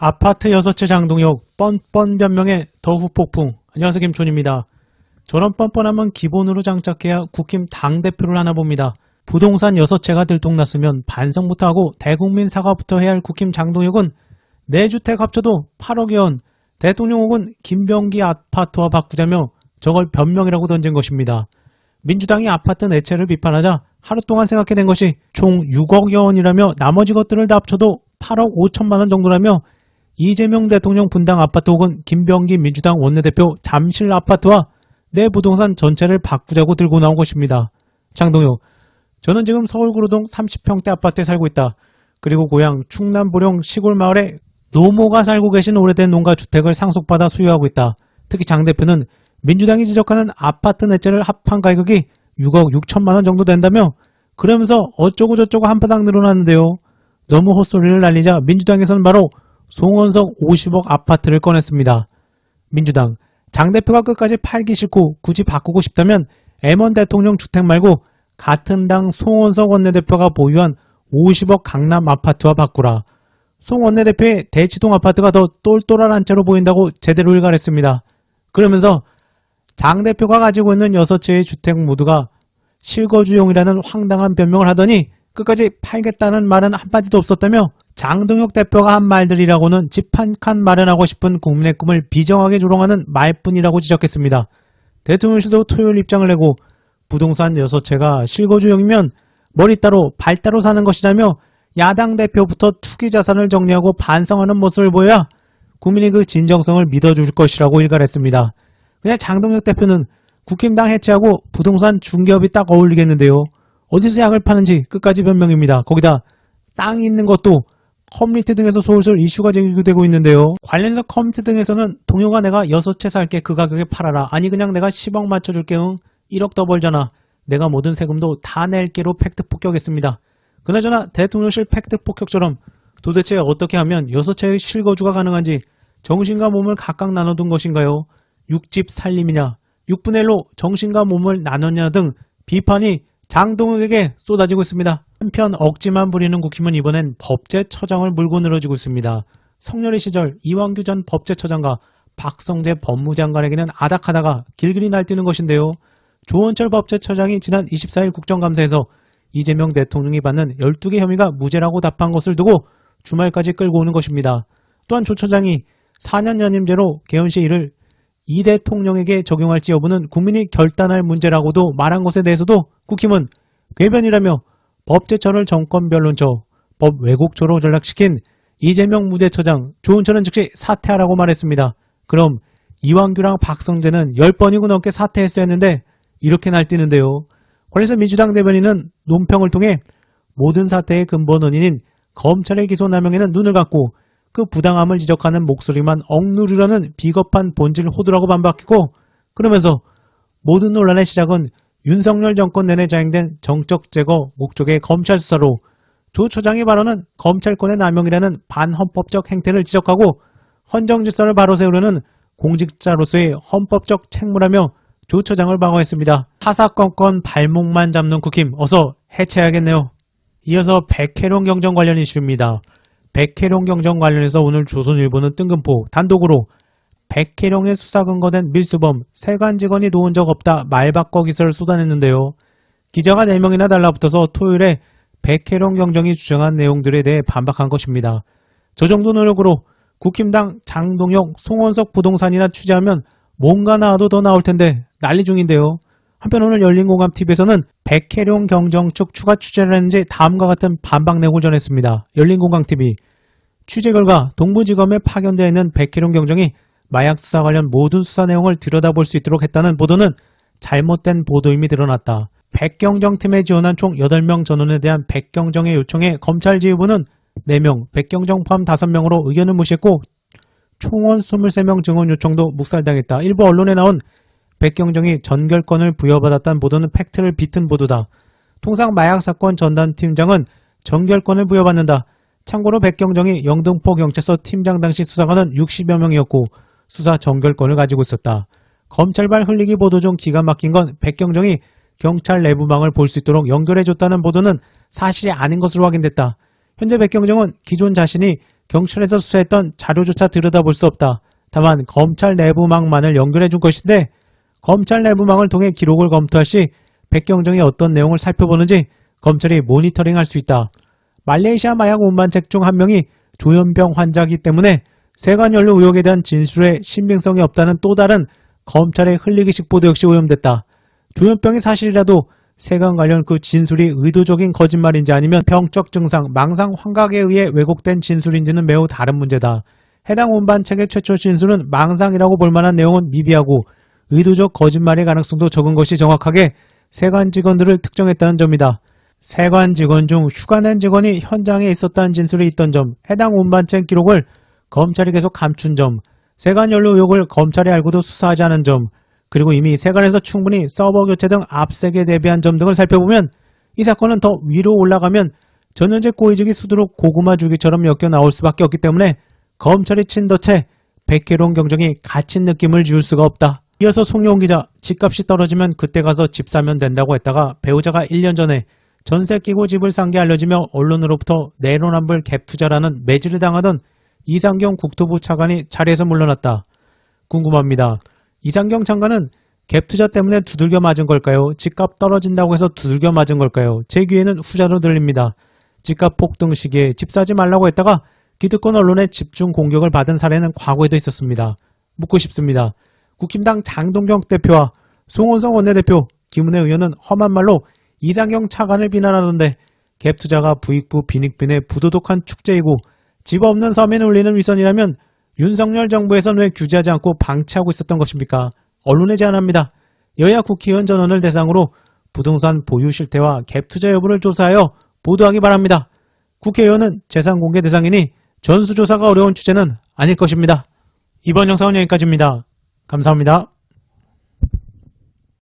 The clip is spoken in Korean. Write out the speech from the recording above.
아파트 6채 장동혁 뻔뻔 변명에 더 후폭풍 안녕하세요 김촌입니다. 저런 뻔뻔함은 기본으로 장착해야 국힘 당대표를 하나 봅니다. 부동산 6채가 들통났으면 반성부터 하고 대국민 사과부터 해야 할 국힘 장동혁은 내 주택 합쳐도 8억여 원 대통령 혹은 김병기 아파트와 바꾸자며 저걸 변명이라고 던진 것입니다. 민주당이 아파트 4채를 비판하자 하루 동안 생각해낸 것이 총 6억여 원이라며 나머지 것들을 다 합쳐도 8억 5천만 원 정도라며 이재명 대통령 분당 아파트 혹은 김병기 민주당 원내대표 잠실 아파트와 내 부동산 전체를 바꾸자고 들고 나온 것입니다. 장동혁, 저는 지금 서울 구로동 30평대 아파트에 살고 있다. 그리고 고향 충남 보령 시골 마을에 노모가 살고 계신 오래된 농가 주택을 상속받아 수유하고 있다. 특히 장 대표는 민주당이 지적하는 아파트 내채를 합한 가격이 6억 6천만 원 정도 된다며 그러면서 어쩌고 저쩌고 한바닥 늘어났는데요. 너무 헛소리를 날리자 민주당에서는 바로 송원석 50억 아파트를 꺼냈습니다. 민주당 장 대표가 끝까지 팔기 싫고 굳이 바꾸고 싶다면 M1 대통령 주택 말고 같은 당 송원석 원내대표가 보유한 50억 강남 아파트와 바꾸라. 송 원내대표의 대치동 아파트가 더 똘똘한 채로 보인다고 제대로 일갈했습니다. 그러면서 장 대표가 가지고 있는 6채의 주택 모두가 실거주용이라는 황당한 변명을 하더니 끝까지 팔겠다는 말은 한마디도 없었다며 장동혁 대표가 한 말들이라고는 집 한 칸 마련하고 싶은 국민의 꿈을 비정하게 조롱하는 말뿐이라고 지적했습니다. 대통령실도 토요일 입장을 내고 부동산 6채가 실거주용이면 머리 따로 발 따로 사는 것이라며 야당 대표부터 투기 자산을 정리하고 반성하는 모습을 보여야 국민이 그 진정성을 믿어줄 것이라고 일갈했습니다. 그냥 장동혁 대표는 국힘당 해체하고 부동산 중개업이 딱 어울리겠는데요. 어디서 약을 파는지 끝까지 변명입니다. 거기다 땅 있는 것도 커뮤니티 등에서 솔솔 이슈가 제기되고 있는데요. 관련해서 커뮤니티 등에서는 동료가 내가 6채 살게 그 가격에 팔아라. 아니 그냥 내가 10억 맞춰줄게 응. 1억 더 벌잖아. 내가 모든 세금도 다 낼게로 팩트 폭격했습니다. 그나저나 대통령실 팩트 폭격처럼 도대체 어떻게 하면 6채의 실거주가 가능한지 정신과 몸을 각각 나눠둔 것인가요? 육집 살림이냐, 6분의 1로 정신과 몸을 나눴냐 등 비판이 장동혁에게 쏟아지고 있습니다. 한편 억지만 부리는 국힘은 이번엔 법제처장을 물고 늘어지고 있습니다. 성렬의 시절 이완규 전 법제처장과 박성재 법무장관에게는 아닥하다가 길길이 날뛰는 것인데요. 조원철 법제처장이 지난 24일 국정감사에서 이재명 대통령이 받는 12개 혐의가 무죄라고 답한 것을 두고 주말까지 끌고 오는 것입니다. 또한 조 처장이 4년 연임제로 개헌시 일을 이 대통령에게 적용할지 여부는 국민이 결단할 문제라고도 말한 것에 대해서도 국힘은 궤변이라며 법제처를 정권변론처, 법 왜곡처로 전락시킨 이재명 무대처장 조은철은 즉시 사퇴하라고 말했습니다. 그럼 이완규랑 박성재는 10번이고 넘게 사퇴했어야 했는데 이렇게 날뛰는데요. 관련해서 민주당 대변인은 논평을 통해 모든 사태의 근본 원인인 검찰의 기소 남용에는 눈을 감고 그 부당함을 지적하는 목소리만 억누르려는 비겁한 본질 호도라고 반박했고 그러면서 모든 논란의 시작은 윤석열 정권 내내 자행된 정적 제거 목적의 검찰 수사로 조 처장의 발언은 검찰권의 남용이라는 반헌법적 행태를 지적하고 헌정 질서를 바로 세우려는 공직자로서의 헌법적 책무라며 조 처장을 방어했습니다. 사사건건 발목만 잡는 국힘 어서 해체해야겠네요. 이어서 백혜룡 경정 관련 이슈입니다. 백혜룡 경정 관련해서 오늘 조선일보는 뜬금포 단독으로 백혜룡의 수사 근거된 밀수범 세관 직원이 놓은 적 없다 말바꿔 기사를 쏟아냈는데요. 기자가 4명이나 달라붙어서 토요일에 백혜룡 경정이 주장한 내용들에 대해 반박한 것입니다. 저 정도 노력으로 국힘당 장동혁, 송원석 부동산이나 취재하면 뭔가 나와도 더 나올 텐데 난리 중인데요. 한편 오늘 열린공감TV에서는 백혜룡 경정 측 추가 취재를 했는지 다음과 같은 반박 내용을 전했습니다. 열린공감TV 취재 결과 동부지검에 파견되어 있는 백혜룡 경정이 마약 수사 관련 모든 수사 내용을 들여다볼 수 있도록 했다는 보도는 잘못된 보도임이 드러났다. 백경정팀에 지원한 총 8명 전원에 대한 백경정의 요청에 검찰 지휘부는 4명, 백경정 포함 5명으로 의견을 무시했고 총원 23명 증언 요청도 묵살당했다. 일부 언론에 나온 백경정이 전결권을 부여받았다는 보도는 팩트를 비튼 보도다. 통상 마약 사건 전담 팀장은 전결권을 부여받는다. 참고로 백경정이 영등포 경찰서 팀장 당시 수사관은 60여 명이었고 수사 전결권을 가지고 있었다. 검찰발 흘리기 보도 중 기가 막힌 건 백경정이 경찰 내부망을 볼 수 있도록 연결해줬다는 보도는 사실이 아닌 것으로 확인됐다. 현재 백경정은 기존 자신이 경찰에서 수사했던 자료조차 들여다볼 수 없다. 다만 검찰 내부망만을 연결해 준 것인데 검찰 내부망을 통해 기록을 검토할 시 백경정이 어떤 내용을 살펴보는지 검찰이 모니터링할 수 있다. 말레이시아 마약 운반책 중 한 명이 조현병 환자이기 때문에 세관연루 의혹에 대한 진술에 신빙성이 없다는 또 다른 검찰의 흘리기식 보도 역시 오염됐다. 조현병이 사실이라도 세관 관련 그 진술이 의도적인 거짓말인지 아니면 병적 증상, 망상 환각에 의해 왜곡된 진술인지는 매우 다른 문제다. 해당 운반책의 최초 진술은 망상이라고 볼 만한 내용은 미비하고 의도적 거짓말의 가능성도 적은 것이 정확하게 세관 직원들을 특정했다는 점이다. 세관 직원 중 휴가 낸 직원이 현장에 있었다는 진술이 있던 점, 해당 운반책 기록을 검찰이 계속 감춘 점, 세관 연루 의혹을 검찰이 알고도 수사하지 않은 점, 그리고 이미 세관에서 충분히 서버 교체 등 압색에 대비한 점 등을 살펴보면 이 사건은 더 위로 올라가면 전현재 고위직이 수두룩 고구마 주기처럼 엮여 나올 수밖에 없기 때문에 검찰이 친더체 백혜론 경정이 갇힌 느낌을 지울 수가 없다. 이어서 송영훈 기자, 집값이 떨어지면 그때 가서 집 사면 된다고 했다가 배우자가 1년 전에 전세 끼고 집을 산 게 알려지며 언론으로부터 내로남불 갭 투자라는 매질을 당하던 이상경 국토부 차관이 자리에서 물러났다. 궁금합니다. 이상경 장관은 갭 투자 때문에 두들겨 맞은 걸까요? 집값 떨어진다고 해서 두들겨 맞은 걸까요? 제 귀에는 후자로 들립니다. 집값 폭등 시기에 집 사지 말라고 했다가 기득권 언론의 집중 공격을 받은 사례는 과거에도 있었습니다. 묻고 싶습니다. 국힘당 장동경 대표와 송원성 원내대표, 김은혜 의원은 험한 말로 이상경 차관을 비난하던데 갭 투자가 부익부 빈익빈의 부도덕한 축제이고 집 없는 서민을 울리는 위선이라면 윤석열 정부에서는 왜 규제하지 않고 방치하고 있었던 것입니까? 언론에 제안합니다. 여야 국회의원 전원을 대상으로 부동산 보유 실태와 갭 투자 여부를 조사하여 보도하기 바랍니다. 국회의원은 재산 공개 대상이니 전수조사가 어려운 주제는 아닐 것입니다. 이번 영상은 여기까지입니다. 감사합니다.